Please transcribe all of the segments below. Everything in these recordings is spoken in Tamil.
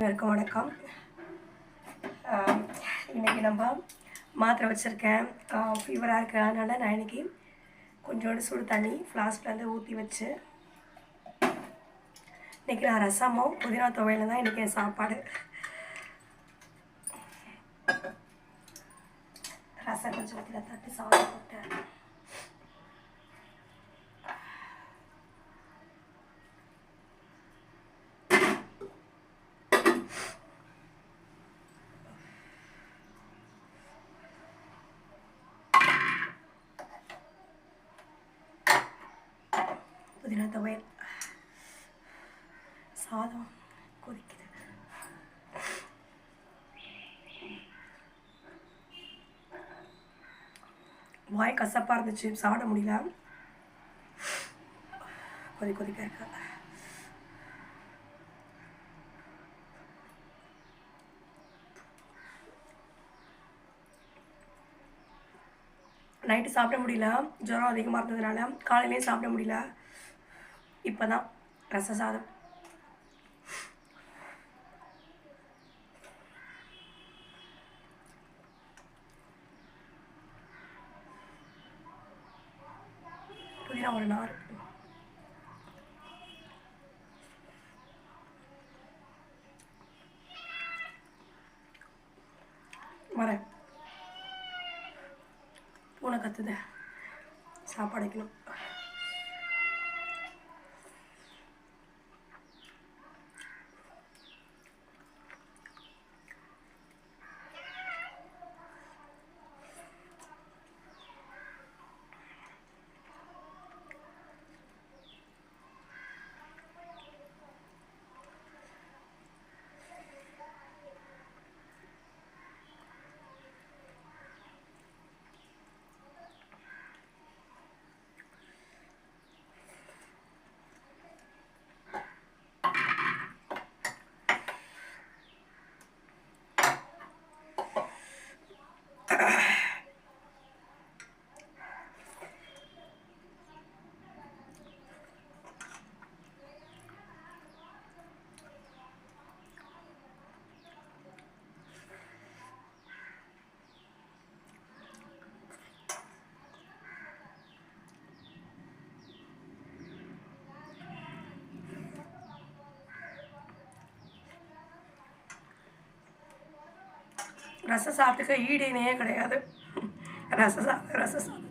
அனைவருக்கும் வணக்கம். இன்றைக்கி இன்னைக்கு நம்ம மாத்திரை வச்சுருக்கேன். ஃபீவராக இருக்கு அதனால் நான் இன்னைக்கு கொஞ்சோண்டு சுடு தண்ணி ஃப்ளாஸ்க்லேருந்து ஊற்றி வச்சு இன்னைக்கு நான் ரசமும் புதினா துவையில தான் இன்றைக்கி என் சாப்பாடு. ரசம் கொஞ்சம் ஊற்றி தட்டி சாதம் போட்டேன் புதினா துவையல் சாதம் கொதிக்குது வாய் கசப்பாக இருந்துச்சு சாப்பிட முடியல கொதி கொதிக்க இருக்கு நைட்டு சாப்பிட முடியல ஜுரம் அதிகமாக இருந்ததுனால காலையிலேயும் சாப்பிட முடியல இப்போ தான் ரச சாதம். புதினா ஒரு நார். வரேன் பூனை கத்துத. சாப்பாடு வைக்கணும். ரச சாத்துக்கு ஈடு இணையே கிடையாது. ரச சாதம் ரச சாதம்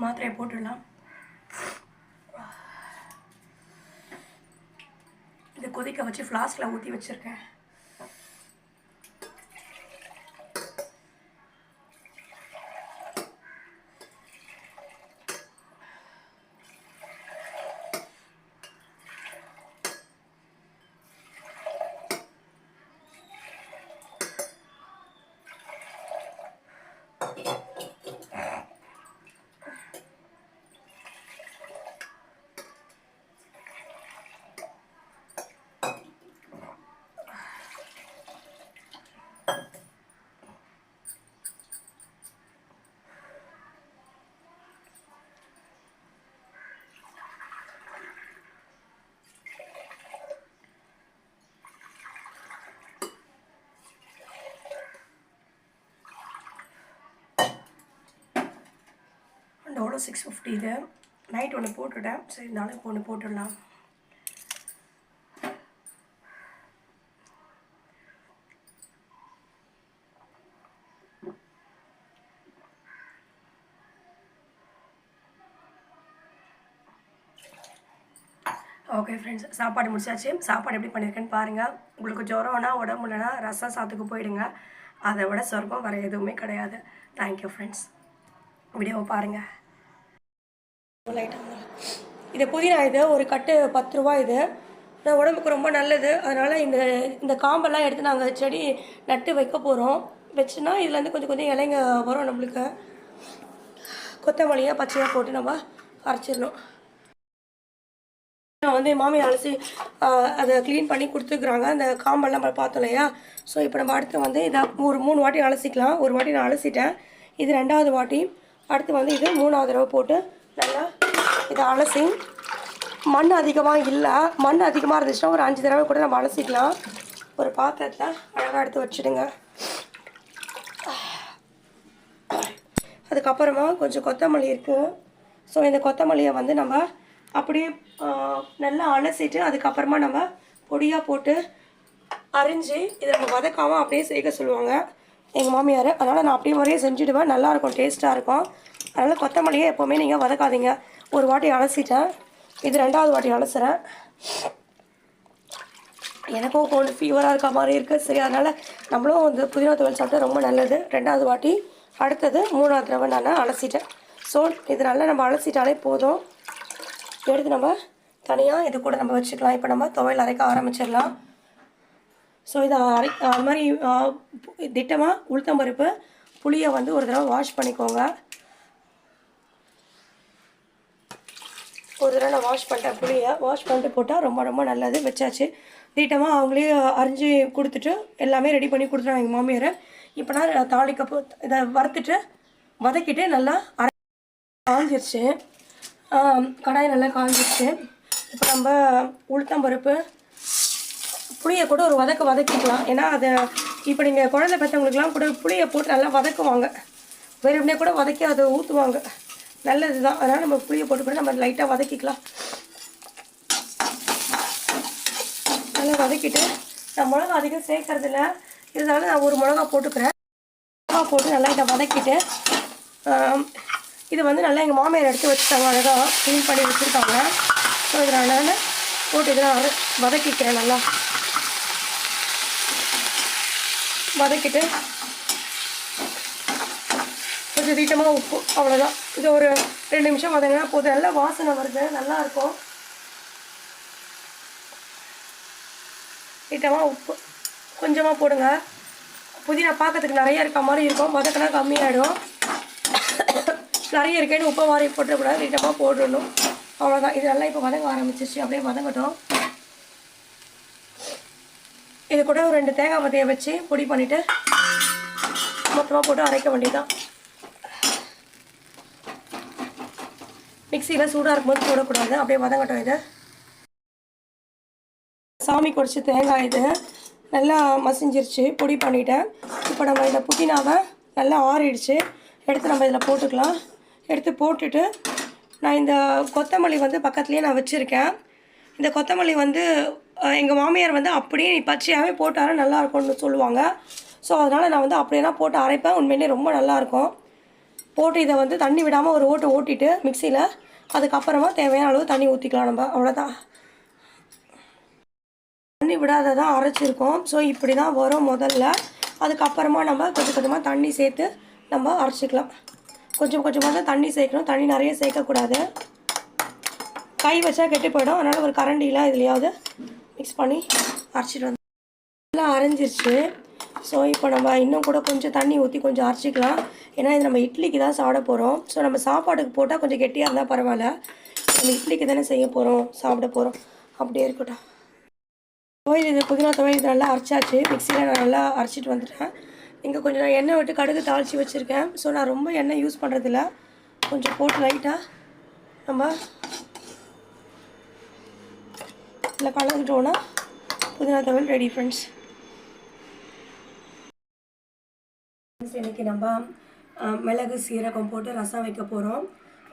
மாத்திரையை போட்டுடலாம் இது கொதிக்க வச்சு ஃப்ளாஸ்கில் ஊற்றி வச்சுருக்கேன். டோலோ சிக்ஸ் ஃபிஃப்டி இது நைட் ஒன்று போட்டுவிட்டேன் சரி நாளைக்கு இப்போ ஒன்று போட்டுடலாம். ஓகே ஃப்ரெண்ட்ஸ் சாப்பாடு முடிச்சாச்சு. சாப்பாடு எப்படி பண்ணியிருக்கேன்னு பாருங்கள் உங்களுக்கு ஜுரம்னா உடம்பு இல்லைன்னா ரசம் சாத்துக்கு போயிடுங்க. அதை விட சொர்க்கம் வேறு எதுவுமே கிடையாது. தேங்க்யூ ஃப்ரெண்ட்ஸ் வீடியோவை பாருங்கள் இது புதினா இது ஒரு கட்டு பத்து ரூபா இது. நான் உடம்புக்கு ரொம்ப நல்லது. அதனால் இந்த இந்த காம்பெல்லாம் எடுத்து நாங்கள் செடி நட்டு வைக்க போகிறோம் வச்சுன்னா இதுலேருந்து கொஞ்சம் கொஞ்சம் இலைங்க வரும் நம்மளுக்கு. கொத்தமல்லியாக பச்சையாக போட்டு நம்ம அரைச்சிடணும். நான் வந்து மாமி அலசி அதை க்ளீன் பண்ணி கொடுத்துருக்குறாங்க. அந்த காம்பெல்லாம் நம்ம பார்த்தோம் இல்லையா? ஸோ இப்போ நம்ம அடுத்து வந்து இதை ஒரு மூணு வாட்டி அலசிக்கலாம். ஒரு வாட்டி நான் அலசிட்டேன். இது ரெண்டாவது வாட்டி. அடுத்து வந்து இது மூணாவது தடவை போட்டு நல்லா. இதை அலசி. மண் அதிகமாக இல்லை. மண் அதிகமாக இருந்துச்சுன்னா ஒரு அஞ்சு தடவை கூட நம்ம அலசிக்கலாம். ஒரு பாத்திரத்தில் அழகாக எடுத்து வச்சுடுங்க. அதுக்கப்புறமா கொஞ்சம் கொத்தமல்லி இருக்குது ஸோ இந்த கொத்தமல்லியை வந்து நம்ம அப்படியே நல்லா அலசிட்டு அதுக்கப்புறமா நம்ம பொடியாக போட்டு அரிஞ்சு இதை நம்ம வதக்காமல் அப்படியே சேர்க்க சொல்லுவாங்க எங்கள் மாமியார். அதனால் நான் அப்படியே முறையே செஞ்சுடுவேன். நல்லாயிருக்கும் டேஸ்ட்டாக இருக்கும். அதனால் கொத்தமல்லியை எப்போவுமே நீங்கள் வதக்காதீங்க. ஒரு வாட்டி அலசிட்டேன். இது ரெண்டாவது வாட்டி அலசுகிறேன் எனக்கும் கொஞ்சம் ஃபீவராக இருக்க மாதிரி இருக்குது சரி அதனால் நம்மளும் வந்து புதினா துவையல் சாப்பிட்டா ரொம்ப நல்லது. ரெண்டாவது வாட்டி அடுத்தது மூணாவது தடவை நான் அலசிட்டேன். ஸோ இது நல்லா நம்ம அலசிட்டாலே போதும். எடுத்து நம்ம தனியாக இது கூட நம்ம வச்சுக்கலாம். இப்போ நம்ம துவையல் அரைக்க ஆரம்பிச்சிடலாம். ஸோ இதை அரை அது மாதிரி திட்டமாக உளுத்தம்பருப்பு புளியை வந்து ஒரு தடவை வாஷ் பண்ணிக்கோங்க. ஒரு தடவை நான் வாஷ் பண்ணிட்டேன் புளியை வாஷ் பண்ணிட்டு போட்டால் ரொம்ப ரொம்ப நல்லது. வச்சாச்சு. நீட்டமாக அவங்களே அரிஞ்சு கொடுத்துட்டு எல்லாமே ரெடி பண்ணி கொடுத்துருவாங்க எங்கள் மாமியாரை. இப்போ நான் தாளிக்க இதை வறுத்துட்டு வதக்கிட்டு நல்லா அரை காஞ்சிருச்சு. கடாய் நல்லா காஞ்சிருச்சு. இப்போ நம்ம உளுத்தம்பருப்பு புளியை கூட ஒரு வதக்க வதக்கிக்கலாம். ஏன்னா அதை இப்போ நீங்கள் குழந்தை பெற்றவங்களுக்குலாம் கூட புளியை போட்டு நல்லா வதக்குவாங்க. வெறுமனே கூட வதக்கி அதை ஊற்றுவாங்க நல்லது தான் அதனால் நம்ம புளியை போட்டு கூட நம்ம லைட்டாக வதக்கிக்கலாம். நல்லா வதக்கிட்டு நான் மிளகா அதிகம் சேர்க்கறதில்ல இருந்தாலும் நான் ஒரு மிளகா போட்டுக்கிறேன். மிளகா போட்டு நல்லா இதை வதக்கிட்டு இது வந்து நல்லா எங்கள் மாமியார் எடுத்து வச்சுட்டாங்க. அழகாக க்ளீன் பண்ணி வச்சுருக்காங்க. ஸோ இதில் நான் போட்டு இதெல்லாம் அரை- வதக்கிக்கிறேன் நல்லா. வதக்கிட்டு கொஞ்சம் தீட்டமாக உப்பு அவ்வளோதான் இது ஒரு ரெண்டு நிமிஷம் வதங்கினா போதும். நல்லா வாசனை வருது. நல்லாயிருக்கும் தீட்டமாக உப்பு. கொஞ்சமாக போடுங்க. புதினா பார்க்கறதுக்கு நிறைய இருக்க மாதிரி இருக்கும். வதக்கினா கம்மியாயிடும். நிறைய இருக்கேன்னு உப்பை வாரி போட்டுக்கூடாது தீட்டமாக போட்டுடணும். அவ்வளோதான் இது நல்லா இப்போ வதங்க ஆரம்பிச்சிச்சு அப்படியே வதங்கட்டும். இது கூட ஒரு ரெண்டு தேங்காய் மத்தையை வச்சு பொடி பண்ணிவிட்டு மொத்தமாக போட்டு அரைக்க வேண்டியதான் மிக்சியில் சூடாக இருக்கும்போது போடக்கூடாது அப்படியே வதங்கட்டும் இதை. சாமி குடிச்சு தேங்காய் இது நல்லா மசிஞ்சிருச்சு. பொடி பண்ணிட்டேன். இப்போ நம்ம இந்த புதினாவை நல்லா ஆறிடுச்சு. எடுத்து நம்ம இதில் போட்டுக்கலாம். எடுத்து போட்டுட்டு நான் இந்த கொத்தமல்லி வந்து பக்கத்துலேயே நான் வச்சுருக்கேன். இந்த கொத்தமல்லி வந்து எங்கள் மாமியார் வந்து அப்படியே நீ பச்சையாகவே போட்டார நல்லாயிருக்கும்னு சொல்லுவாங்க. ஸோ அதனால் நான் வந்து அப்படியே தான் போட்டு அரைப்பேன். உண்மையிலே ரொம்ப நல்லாயிருக்கும் போட்டு இதை வந்து தண்ணி விடாமல் ஒரு ஓட்டு ஓட்டிட்டு மிக்சியில் அதுக்கப்புறமா தேவையான அளவு தண்ணி ஊற்றிக்கலாம் நம்ம. அவ்வளோதான் தண்ணி விடாத தான் அரைச்சிருக்கோம். ஸோ இப்படி தான் வரும் முதல்ல. அதுக்கப்புறமா நம்ம கொஞ்சம் கொஞ்சமாக தண்ணி சேர்த்து நம்ம அரைச்சிக்கலாம். கொஞ்சம் கொஞ்சமாக தான் தண்ணி சேர்க்கணும். தண்ணி நிறைய சேர்க்கக்கூடாது. கை வச்சா கெட்டு போயிடும். அதனால் ஒரு கரண்டிலாம் இதுலையாவது மிக்ஸ் பண்ணி அரைச்சிட்டு வந்து நல்லா அரைஞ்சிருச்சு. ஸோ இப்போ நம்ம இன்னும் கூட கொஞ்சம் தண்ணி ஊற்றி கொஞ்சம் அரைச்சிக்கலாம். ஏன்னா இது நம்ம இட்லிக்கு தான் சாப்பிட போகிறோம் ஸோ நம்ம சாப்பாடுக்கு போட்டால் கொஞ்சம் கெட்டியாக இருந்தால் பரவாயில்ல. நம்ம இட்லிக்கு தானே செய்ய போகிறோம் சாப்பிட போகிறோம் அப்படியே இருக்கட்டும். துவையல் இது புதினா துவையல் இது நல்லா அரைச்சாச்சு. மிக்சியில் நான் நல்லா அரைச்சிட்டு வந்துட்டேன். இங்கே கொஞ்சம் நான் எண்ணெய் விட்டு கடுகு தாளித்து வச்சுருக்கேன். ஸோ நான் ரொம்ப எண்ணெய் யூஸ் பண்ணுறதில்ல கொஞ்சம் போட்டு லைட்டாக நம்ம இதில் கலந்துட்டோன்னா புதினா துவையல் ரெடி ஃப்ரெண்ட்ஸ் இன்னைக்கு நம்ம மிளகு சீரகம் போட்டு ரசம் வைக்க போகிறோம்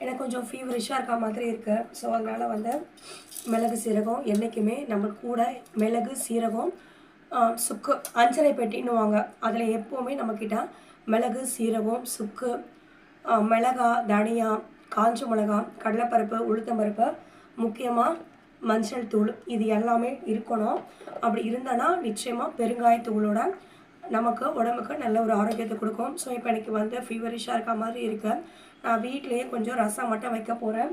எனக்கு கொஞ்சம் ஃபீவரிஷாக இருக்க மாதிரி இருக்குது ஸோ அதனால் வந்து மிளகு சீரகம் என்றைக்குமே நம்ம கூட மிளகு சீரகம் சுக்கு அஞ்சரை பெட்டின்னுவாங்க. அதில் எப்போவுமே நம்மக்கிட்ட மிளகு சீரகம் சுக்கு மிளகா தனியா காஞ்ச மிளகா கடலைப்பருப்பு உளுத்தம்பருப்பு முக்கியமாக மஞ்சள் தூள் இது எல்லாமே இருக்கணும். அப்படி இருந்தனா நிச்சயமாக பெருங்காயத்தூளோட நமக்கு உடம்புக்கு நல்ல ஒரு ஆரோக்கியத்தை கொடுக்கும். ஸோ இப்போ எனக்கு வந்து ஃபீவரிஷாக இருக்க மாதிரி இருக்குது நான் வீட்லேயே கொஞ்சம் ரசம் மட்டும் வைக்க போகிறேன்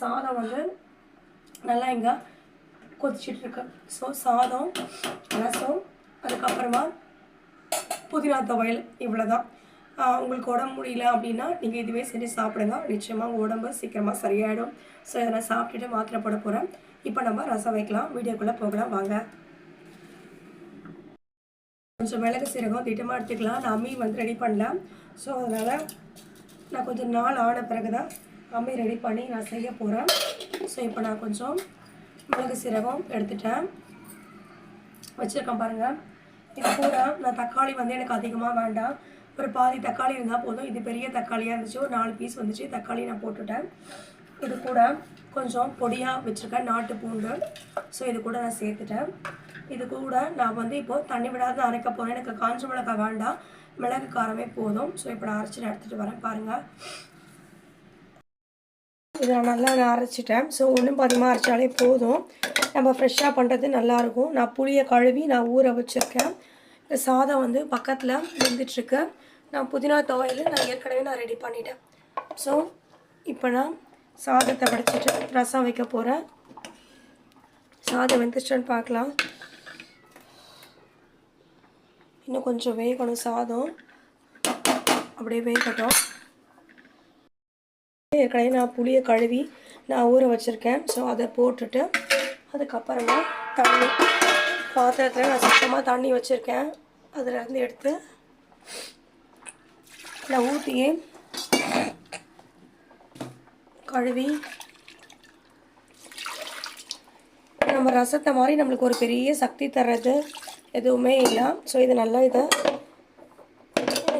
சாதம் வந்து நல்லா இங்கே கொதிச்சிட்ருக்கு ஸோ சாதம் ரசம் அதுக்கப்புறமா புதினா துவையல் இவ்வளோதான் உங்களுக்கு உடம்பு முடியல அப்படின்னா நீங்கள் இதுவே செஞ்சு சாப்பிடுங்க. நிச்சயமாக உங்கள் உடம்பு சீக்கிரமாக சரியாயிடும். ஸோ இதை நான் சாப்பிட்டுட்டு மாத்திரை போட போகிறேன் இப்போ நம்ம ரசம் வைக்கலாம். வீடியோக்குள்ளே போகலாம். வாங்க. கொஞ்சம் மிளகு சீரகம் திட்டமாக எடுத்துக்கலாம். நான் அம்மி வந்து ரெடி பண்ணல. ஸோ அதனால் நான் கொஞ்சம் நாள் ஆன பிறகு தான் அம்மி ரெடி பண்ணி நான் செய்ய போகிறேன் ஸோ இப்போ நான் கொஞ்சம் மிளகு சீரகம் எடுத்துட்டேன். வச்சுருக்கேன் பாருங்கள் இது பூரா நான் தக்காளி வந்து எனக்கு அதிகமாக வேண்டாம். ஒரு பாதி தக்காளி இருந்தால் போதும். இது பெரிய தக்காளியாக இருந்துச்சு. ஒரு நாலு பீஸ் வந்துச்சு. தக்காளி நான் போட்டுட்டேன். இது கூட கொஞ்சம் பொடியாக வச்சுருக்கேன். நாட்டு பூண்டு. ஸோ இது கூட நான் சேர்த்துட்டேன். இது கூட நான் வந்து இப்போது தண்ணி விடாத அரைக்க போகிறேன் எனக்கு காஞ்ச மிளகாய் வேண்டாம். மிளகு காரமே போதும். ஸோ இப்போ நான் அரைச்சி எடுத்துகிட்டு வரேன். பாருங்கள் இதை நான் நல்லா நான் அரைச்சிட்டேன். ஸோ ஒன்றும் பாதிமாக அரைச்சாலே போதும். நம்ம ஃப்ரெஷ்ஷாக பண்ணுறது நல்லாயிருக்கும். நான் புளியை கழுவி நான் ஊற வச்சுருக்கேன். இந்த சாதம் வந்து பக்கத்தில் வெந்துட்டுருக்கு நான் புதினா துவையில் நான் ஏற்கனவே நான் ரெடி பண்ணிட்டேன். ஸோ இப்போ நான் சாதத்தை வடிச்சிட்டு ரசம் வைக்க போகிறேன் சாதம் வெந்துச்சுன்னு பார்க்கலாம். இன்னும் கொஞ்சம் வேகணும் சாதம். அப்படியே வேகட்டும். ஏற்கனவே நான் புளியை கழுவி நான் ஊற வச்சுருக்கேன். ஸோ அதை போட்டுட்டு அதுக்கப்புறமா தண்ணி. பாத்திரத்தில் நான் சுத்தமாக தண்ணி வச்சுருக்கேன். அதிலேருந்து எடுத்து நான் ஊற்றி கழுவி நம்ம ரசத்தை மாதிரி நம்மளுக்கு ஒரு பெரிய சக்தி தர்றது. எதுவுமே இல்லை. ஸோ இது நல்லா இதை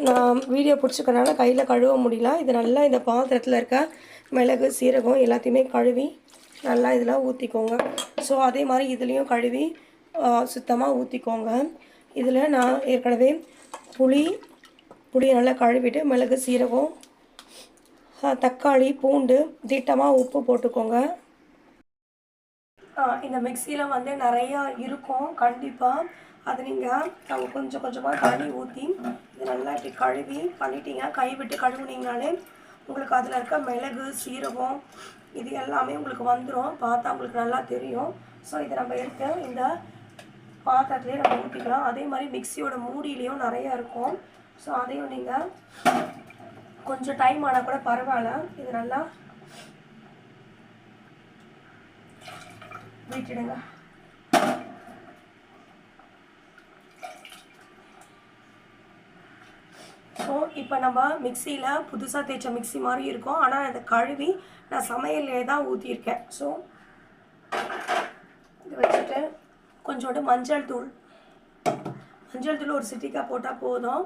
நான் வீடியோ பிடிச்சிக்கனால கையில் கழுவ முடியல. இது நல்லா இந்த பாத்திரத்தில் இருக்க மிளகு சீரகம் எல்லாத்தையுமே கழுவி நல்லா இதில் ஊற்றிக்கோங்க ஸோ அதே மாதிரி இதுலேயும் கழுவி சுத்தமாக ஊற்றிக்கோங்க இதில் நான் ஏற்கனவே புளி புளியை நல்லா கழுவிட்டு மிளகு சீரகம் தக்காளி பூண்டு திட்டமாக உப்பு போட்டுக்கோங்க. இந்த மிக்சியில் வந்து நிறையா இருக்கும். கண்டிப்பாக அது நீங்கள் கொஞ்சம் கொஞ்சமாக தண்ணி ஊற்றி இது நல்லா இப்படி கழுவி பண்ணிட்டீங்க. கை விட்டு கழுவுனீங்கனாலே உங்களுக்கு அதில் இருக்க மிளகு சீரகம் இது எல்லாமே உங்களுக்கு வந்துடும் பார்த்தா உங்களுக்கு நல்லா தெரியும். ஸோ இதை நம்ம எடுத்து இந்த பாத்திரத்துலேயே நம்ம ஊற்றிக்கலாம் அதே மாதிரி மிக்சியோட மூடியிலையும் நிறையா இருக்கும். ஸோ அதையும் நீங்கள் கொஞ்சம் டைம் ஆனால் கூட பரவாயில்ல. இது நல்லா விட்டுடுங்க. ஸோ இப்போ நம்ம மிக்சியில் புதுசாக தேய்ச்ச மிக்ஸி மாதிரி இருக்கும். ஆனால் அதை கழுவி நான் சமையல்லே தான் ஊற்றியிருக்கேன் ஸோ இது வச்சுட்டு கொஞ்சோண்டு மஞ்சள் தூள். மஞ்சள் தூள் ஒரு சிட்டிக்காக போட்டால் போதும்.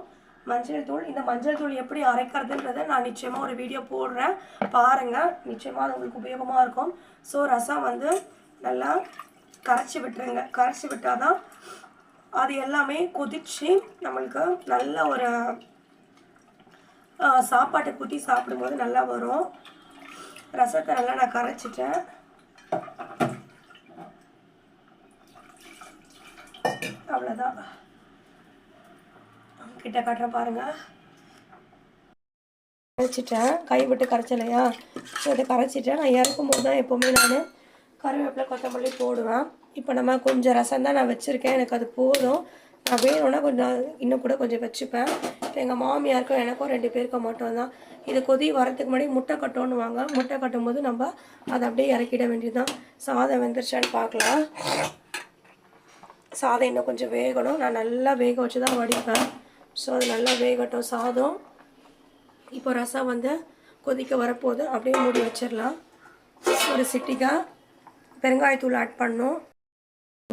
மஞ்சள் தூள் இந்த மஞ்சள் தூள் எப்படி அரைக்கிறதுன்றதை நான் நிச்சயமாக ஒரு வீடியோ போடுறேன். பாருங்கள் நிச்சயமாக அது உங்களுக்கு உபயோகமாக இருக்கும். ஸோ ரசம் வந்து நல்லா கரைச்சி விட்டுருங்க. கரைச்சி விட்டால் தான் அது எல்லாமே கொதித்து நம்மளுக்கு நல்ல ஒரு சாப்பாட்டை குத்தி சாப்பிடும்போது நல்லா வரும். ரசத்தை நல்லா நான் கரைச்சிட்டேன். அவ்வளோதான் கிட்ட காட்டுறேன் பாருங்க. கரைச்சிட்டேன். கை விட்டு கரைச்சலையா? ஸோ இதை கரைச்சிட்டேன். நான் இறக்கும் போது தான் எப்போவுமே நான் கருவேப்பிலை கொத்தமல்லி போடுவேன். இப்போ நம்ம கொஞ்சம் ரசம் தான் நான் வச்சுருக்கேன். எனக்கு அது போதும். நான் வேணும்னா கொஞ்சம் இன்னும் கூட கொஞ்சம் வச்சுப்பேன். இப்போ எங்கள் மாமியாருக்கும் எனக்கும் ரெண்டு பேருக்கும் மட்டும்தான். இது கொதி வரதுக்கு முன்னாடி முட்டை கட்டோன்னு வாங்க முட்டை கட்டும் போது நம்ம அதை அப்படியே இறக்கிட வேண்டியதுதான். சாதம் வெந்துருச்சான்னு பார்க்கலாம். சாதம் இன்னும் கொஞ்சம் வேகணும். நான் நல்லா வேக வச்சு தான் வடிப்பேன். ஸோ அது நல்லா வேகட்டும். சாதம் இப்போ ரசம் வந்து கொதிக்க வரப்போகுது. அப்படியே மூடி வச்சிடலாம். ஒரு சிட்டிக்காய் பெருங்காயத்தூள் ஆட் பண்ணும்.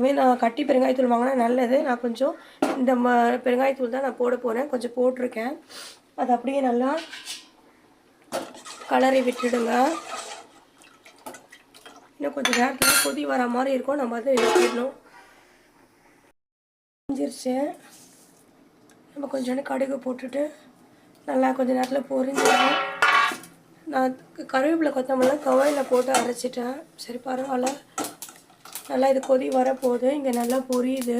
இதுமாரி நான் கட்டி பெருங்காயத்தூள் வாங்கினா நல்லது. நான் கொஞ்சம் இந்த ம பெருங்காயத்தூள் தான் நான் போட போகிறேன் கொஞ்சம் போட்டிருக்கேன். அது அப்படியே நல்லா கலரை விட்டுடுங்க. இன்னும் கொஞ்சம் நேரத்தில் கொதி வர மாதிரி இருக்கும். நம்ம அதை எடுத்துடணும். செஞ்சிருச்சு நம்ம கொஞ்சோண்டு கடுகு போட்டுட்டு நல்லா கொஞ்ச நேரத்தில் பொரிஞ்சிடும் நான் கருவேப்பிலை கொத்தமல்லாம் கவாயில் போட்டு அரைச்சிட்டேன். சரி பரவாயில்ல. நல்லா இது கொதி வரப்போகுது. இங்கே நல்லா பொரியுது.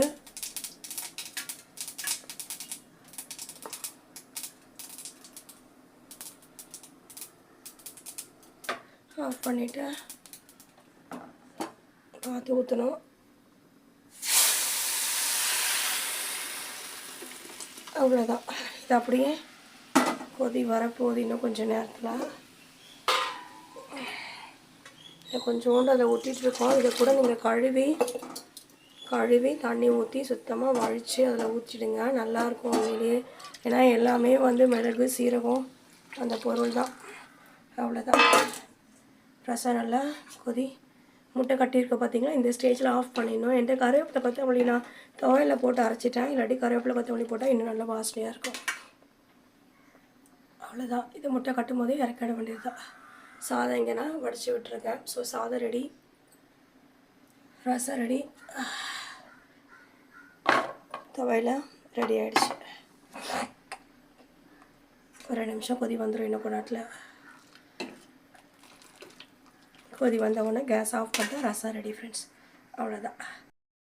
ஆஃப் பண்ணிவிட்டு பார்த்து ஊற்றணும் அவ்வளோதான் இது அப்படியே கொதி வரப்போகுது இன்னும் கொஞ்சம் நேரத்தில். இதை கொஞ்சோண்டு அதை ஊற்றிட்டு இருக்கோம். இதை கூட நீங்கள் கழுவி கழுவி தண்ணி ஊற்றி சுத்தமாக வழித்து அதில் ஊற்றிடுங்க நல்லாயிருக்கும் உண்மையிலேயே. ஏன்னா எல்லாமே வந்து மிளகு சீரகம் அந்த பொருள் தான். அவ்வளோதான் ரசம் நல்லா கொதி முட்டை கட்டியிருக்க பார்த்தீங்கன்னா இந்த ஸ்டேஜில் ஆஃப் பண்ணிடணும். என்கிட்ட கருவேப்பிலை கொத்தமல்லி நான் துவையில் போட்டு அரைச்சிட்டேன். இல்லாட்டி கருவேப்பிலை கொத்தமல்லி போட்டால் இன்னும் நல்லா வாசனையாக இருக்கும். அவ்வளோதான் இது முட்டை கட்டும் போதே இறக்கிட வேண்டியது தான் சாதம் இங்கே நான் வடித்து விட்டுருக்கேன். ஸோ சாதம் ரெடி ரசம் ரெடி துவையில் ரெடி ஆகிடுச்சு ஒரு ரெண்டு நிமிஷம் கொதி வந்துடும் இன்னும் கொண்டாட்டில் நேரத்தில். கொதி வந்த உடனே கேஸ் ஆஃப் பண்ணிட்டு ரசம் ரெடி ஃப்ரெண்ட்ஸ் அவ்வளோதான்